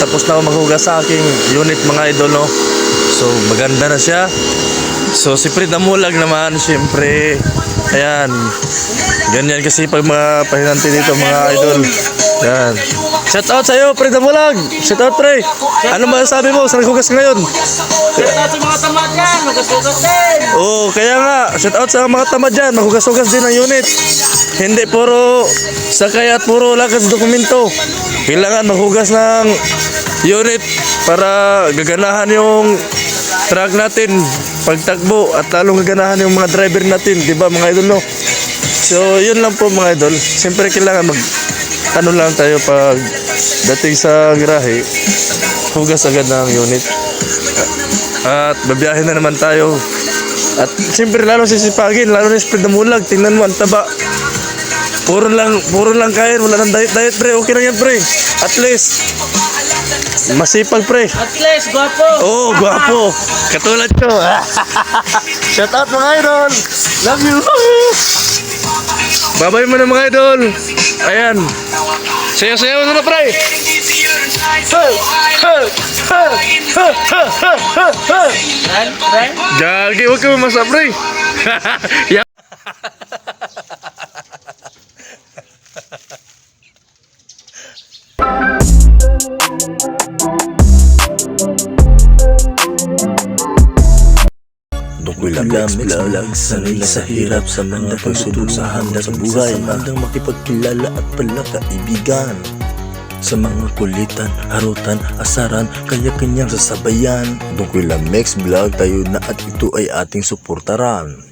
tapos na ako maghugas sa aking unit mga idol no. So maganda na siya. So si Fred Amulag naman siyempre. Ayan. Ganyan kasi pag mga pahinanti dito mga idol. Yan. Shout out sa'yo, Fred Amulag. Shout out, pre. Ano masasabi mo sa naghugas ngayon? Shout out sa mga tamad yan, magkasugat din. Oo, kaya nga, shout out sa mga tamad dyan, maghugas-hugas din ang unit. Hindi puro sakay at puro lakas dokumento. Kailangan maghugas ng unit para gaganahan yung truck natin pagtakbo at lalong gaganahan yung mga driver natin, di ba mga idol no? So, yun lang po mga idol. Siyempre kailangan mag ano lang tayo pag dating sa garahe, hugas agad ng unit. At babiyahin na naman tayo. At siyempre lalo sisipagin, lalo na spread na mulag. Tingnan mo, ang taba. Puro lang, puro lang kain. Wala nang diet, diet pre. Okay lang yan pre. At least, masipag pre. At least, gwapo. Oh, gwapo. Katulad ko. Shout out mga idol. Love you. Babay mo na mga idol. Ayan. Sayo-sayo mo na pre. Hey, hey, hey, hey, hey, hey, hey, hey. Ran, ran. Gagi, huwag ka mamasa, pre. Ya- Tungkol lang vlog, sanay sa hirap sa mga pagsubok sa handa sa buhay Handang makipagkilala at pala kaibigan Sa mga kulitan, harutan, asaran, kanya-kanyang sasabayan. Tungkol lang next vlog tayo na at ito ay ating suportaran